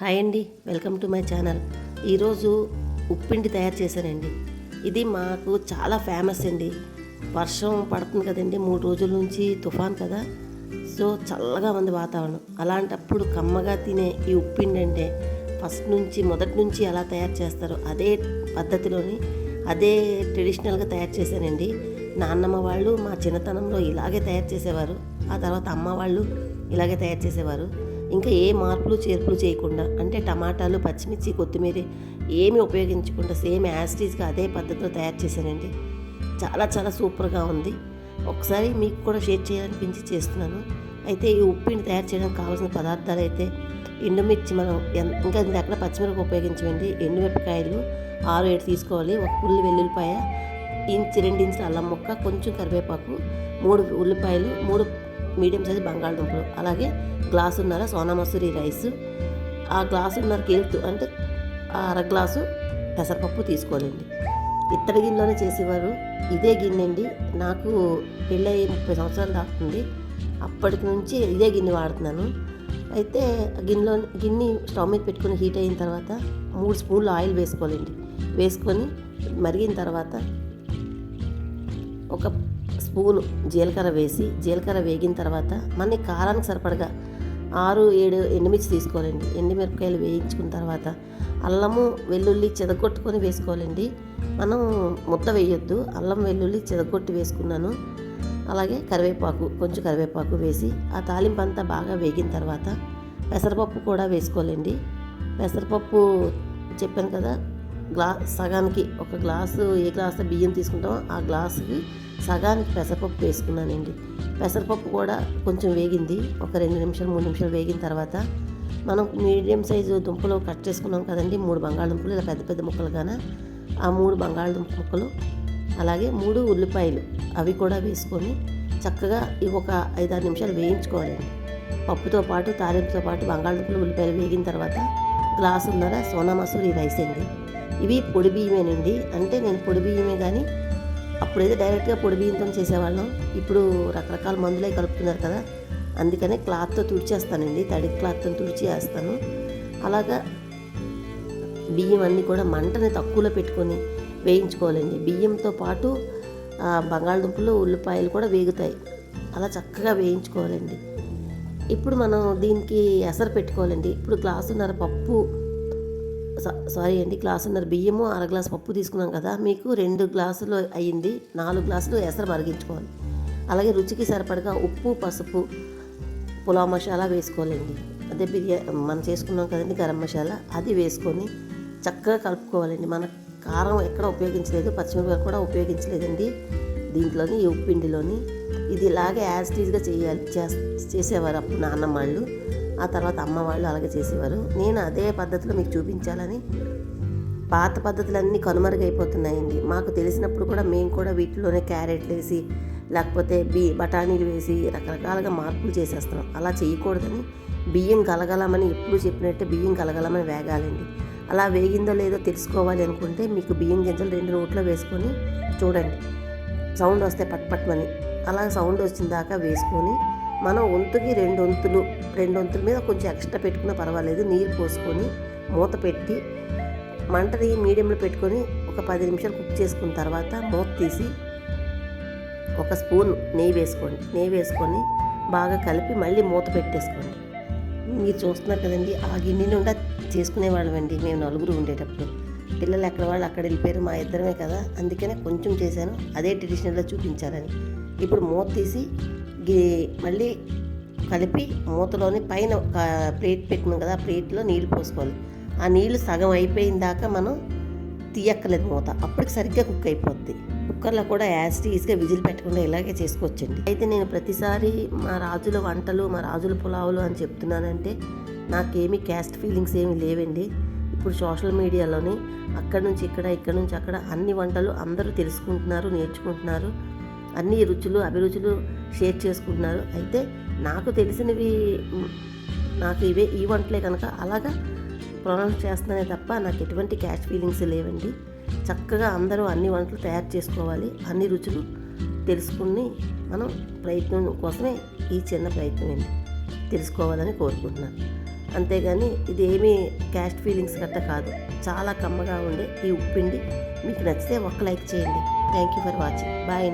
Hi అండి welcome to my channel. ఈరోజు ఉప్పిండి తయారు చేశానండి. ఇది మాకు చాలా ఫేమస్ అండి. వర్షం పడుతుంది కదండి మూడు రోజుల నుంచి తుఫాన్ కదా. సో చల్లగా ఉంది వాతావరణం. అలాంటప్పుడు కమ్మగా తినే ఈ ఉప్పిండి అంటే ఫస్ట్ నుంచి మొదటి నుంచి ఎలా తయారు చేస్తారో అదే పద్ధతిలోని అదే ట్రెడిషనల్గా తయారు చేశానండి. నాన్నమ్మ వాళ్ళు మా చిన్నతనంలో ఇలాగే తయారు చేసేవారు. ఆ తర్వాత అమ్మ వాళ్ళు ఇలాగే తయారు చేసేవారు. ఇంకా ఏ మార్పులు చేర్పులు చేయకుండా అంటే టమాటాలు పచ్చిమిర్చి కొత్తిమీర ఏమి ఉపయోగించకుండా సేమ్ యాస్టీజ్గా అదే పద్ధతిలో తయారు చేశానండి. చాలా చాలా సూపర్గా ఉంది. ఒకసారి మీకు కూడా షేర్ చేయాలనిపించి చేస్తున్నాను. అయితే ఈ ఉప్పిని తయారు చేయడానికి కావాల్సిన పదార్థాలు అయితే ఎండుమిర్చి మనం ఇంకా ఇది అక్కడ పచ్చిమిరప ఉపయోగించమండి. ఎండుమిరపకాయలు ఆరు ఏడు తీసుకోవాలి. ఒక పుల్లి వెల్లుల్లిపాయ ఇంచు రెండు ఇంచుల అల్లం ముక్క కొంచెం కరివేపాకు మూడు ఉల్లిపాయలు మూడు మీడియం సైజు బంగాళదుంపలు. అలాగే గ్లాసున్నర సోనా మసూరి రైస్. ఆ గ్లాసున్నరకి వెళ్తూ అంటే ఆ అర గ్లాసు పెసరపప్పు తీసుకోవాలండి. ఇత్తడి గిన్నెలోనే చేసేవారు. ఇదే గిన్నె అండి. నాకు పెళ్ళయి ముప్పై సంవత్సరాలు దాకుంది అప్పటి నుంచి ఇదే గిన్నె వాడుతున్నాను. అయితే గిన్నెలో గిన్నె స్టవ్ మీద పెట్టుకుని హీట్ అయిన తర్వాత మూడు స్పూన్లు ఆయిల్ వేసుకోవాలండి. వేసుకొని మరిగిన తర్వాత ఒక స్పూను జీలకర్ర వేసి జీలకర్ర వేగిన తర్వాత మన కారానికి సరిపడగా ఆరు ఏడు ఎండుమిర్చి తీసుకోవాలండి. ఎండుమిరపకాయలు వేయించుకున్న తర్వాత అల్లము వెల్లుల్లి చెదగొట్టుకొని వేసుకోవాలండి. మనం ముద్ద వేయొద్దు. అల్లం వెల్లుల్లి చెదగొట్టి వేసుకున్నాను. అలాగే కరివేపాకు కొంచెం కరివేపాకు వేసి ఆ తాలింపు అంతా బాగా వేగిన తర్వాత పెసరపప్పు కూడా వేసుకోవాలండి. పెసరపప్పు చెప్పాను కదా గ్లా సగానికి ఒక గ్లాసు ఏ గ్లాసు బియ్యం తీసుకుంటామో ఆ గ్లాసుకి సగానికి పెసరపప్పు వేసుకున్నానండి. పెసరపప్పు కూడా కొంచెం వేగింది. ఒక రెండు నిమిషాలు మూడు నిమిషాలు వేగిన తర్వాత మనం మీడియం సైజు దుంపలు కట్ చేసుకున్నాం కదండి. మూడు బంగాళదుంపలు ఇలా పెద్ద పెద్ద ముక్కలుగాన. ఆ మూడు బంగాళదుంప ముక్కలు అలాగే మూడు ఉల్లిపాయలు అవి కూడా వేసుకొని చక్కగా ఇవి ఒక ఐదారు నిమిషాలు వేయించుకోవాలండి. పప్పుతో పాటు తాలింపుతో పాటు బంగాళదుంపలు ఉల్లిపాయలు వేగిన తర్వాత గ్లాసున్నర సోనా మసూరి రైస్ అండి. ఇవి పొడి బియ్యమేనండి. అంటే నేను పొడి బియ్యమే కానీ అప్పుడైతే డైరెక్ట్గా పొడి బియ్యంతో చేసేవాళ్ళం. ఇప్పుడు రకరకాల మందులే కలుపుతున్నారు కదా. అందుకనే క్లాత్తో తుడిచేస్తానండి. తడి క్లాత్తో తుడిచి వేస్తాను. అలాగా బియ్యం అన్నీ కూడా మంటని తక్కువలో పెట్టుకొని వేయించుకోవాలండి. బియ్యంతో పాటు బంగాళదుంపలు ఉల్లిపాయలు కూడా వేగుతాయి. అలా చక్కగా వేయించుకోవాలండి. ఇప్పుడు మనం దీనికి ఎసరు పెట్టుకోవాలండి. ఇప్పుడు గ్లాసున్నర పప్పు సారీ అండి గ్లాసున్నర బియ్యము అర గ్లాసు పప్పు తీసుకున్నాం కదా మీకు రెండు గ్లాసులు అయ్యింది నాలుగు గ్లాసులు ఎసరు మరిగించుకోవాలి. అలాగే రుచికి సరిపడగా ఉప్పు పసుపు పులావ్ మసాలా వేసుకోవాలండి. అదే బిర్యా మనం చేసుకున్నాం కదండి గరం మసాలా అది వేసుకొని చక్కగా కలుపుకోవాలండి. మన కారం ఎక్కడ ఉపయోగించలేదు పచ్చిమిరపకాయలు కూడా ఉపయోగించలేదండి. దీంట్లోని ఉప్పు ఉప్పిండిలోని ఇది ఇలాగే యాజ్టీజ్గా చేయాలి చేస్- చేసేవారు అప్పుడు నాన్నమ్మ వాళ్ళు. ఆ తర్వాత అమ్మ వాళ్ళు అలాగే చేసేవారు. నేను అదే పద్ధతిలో మీకు చూపించాలని పాత పద్ధతులన్నీ కనుమరుగైపోతున్నాయండి. మాకు తెలిసినప్పుడు కూడా మేము కూడా వీటిలోనే క్యారెట్లు వేసి లేకపోతే బి బఠానీలు వేసి రకరకాలుగా మార్పులు చేసేస్తున్నాం. అలా చేయకూడదని బియ్యం కలగలమని ఎప్పుడు చెప్పినట్టే బియ్యం కలగలమని వేగాలండి. అలా వేగిందో లేదో తెలుసుకోవాలి అనుకుంటే మీకు బియ్యం గింజలు రెండు నోట్లో వేసుకొని చూడండి. సౌండ్ వస్తే పట్పట్మని అలా సౌండ్ వచ్చిన దాకా వేసుకొని మనం వంతుకి రెండు వంతులు రెండు వంతుల మీద కొంచెం ఎక్స్ట్రా పెట్టుకున్నా పర్వాలేదు. నీరు పోసుకొని మూత పెట్టి మంటని మీడియంలో పెట్టుకొని ఒక పది నిమిషాలు కుక్ చేసుకున్న తర్వాత మూత తీసి ఒక స్పూన్ నెయ్యి వేసుకోండి. నెయ్యి వేసుకొని బాగా కలిపి మళ్ళీ మూత పెట్టేసుకోండి. మీరు చూస్తున్నారు కదండి ఆ గిన్నె నుండా చేసుకునేవాళ్ళమండి మేము నలుగురు ఉండేటప్పుడు. పిల్లలు ఎక్కడ వాళ్ళు అక్కడ వెళ్ళిపోయారు మా ఇద్దరమే కదా. అందుకనే కొంచెం చేశాను. అదే ట్రెడిషనల్గా చూపించాలని. ఇప్పుడు మూత తీసి గి మళ్ళీ కలిపి మూతలోని పైన ఒక ప్లేట్ పెట్టినాం కదా ఆ ప్లేట్లో నీళ్ళు పోసుకోవాలి. ఆ నీళ్ళు సగం అయిపోయిన దాకా మనం తీయక్కలేదు మూత. అప్పటికి సరిగ్గా కుక్ అయిపోద్ది. కుక్కర్లో కూడా యాజ్ టీజ్గా విజిల్ పెట్టకుండా ఇలాగే చేసుకోవచ్చండి. అయితే నేను ప్రతిసారి మా రాజుల వంటలు మా రాజుల పులావులు అని చెప్తున్నానంటే నాకేమీ క్యాస్ట్ ఫీలింగ్స్ ఏమీ లేవండి. ఇప్పుడు సోషల్ మీడియాలోని అక్కడి నుంచి ఇక్కడ ఇక్కడ నుంచి అక్కడ అన్ని వంటలు అందరూ తెలుసుకుంటున్నారు నేర్చుకుంటున్నారు. అన్ని రుచులు అభిరుచులు షేర్ చేసుకుంటున్నారు. అయితే నాకు తెలిసినవి నాకు ఇవే ఈ వంటలే కనుక అలాగా ప్రొనౌన్స్ చేస్తున్నానే తప్ప నాకు ఎటువంటి క్యాష్ ఫీలింగ్స్ లేవండి. చక్కగా అందరూ అన్ని వంటలు తయారు చేసుకోవాలి. అన్ని రుచులు తెలుసుకుని మనం ప్రయత్నం కోసమే ఈ చిన్న ప్రయత్నం అండి తెలుసుకోవాలని కోరుకుంటున్నాను. అంతేగాని ఇది ఏమీ క్యాస్ట్ ఫీలింగ్స్ గట్ట కాదు. చాలా కమ్మగా ఉండే ఈ ఉప్పిండి. మీకు నచ్చితే ఒక్క లైక్ చేయండి. Thank you for watching bye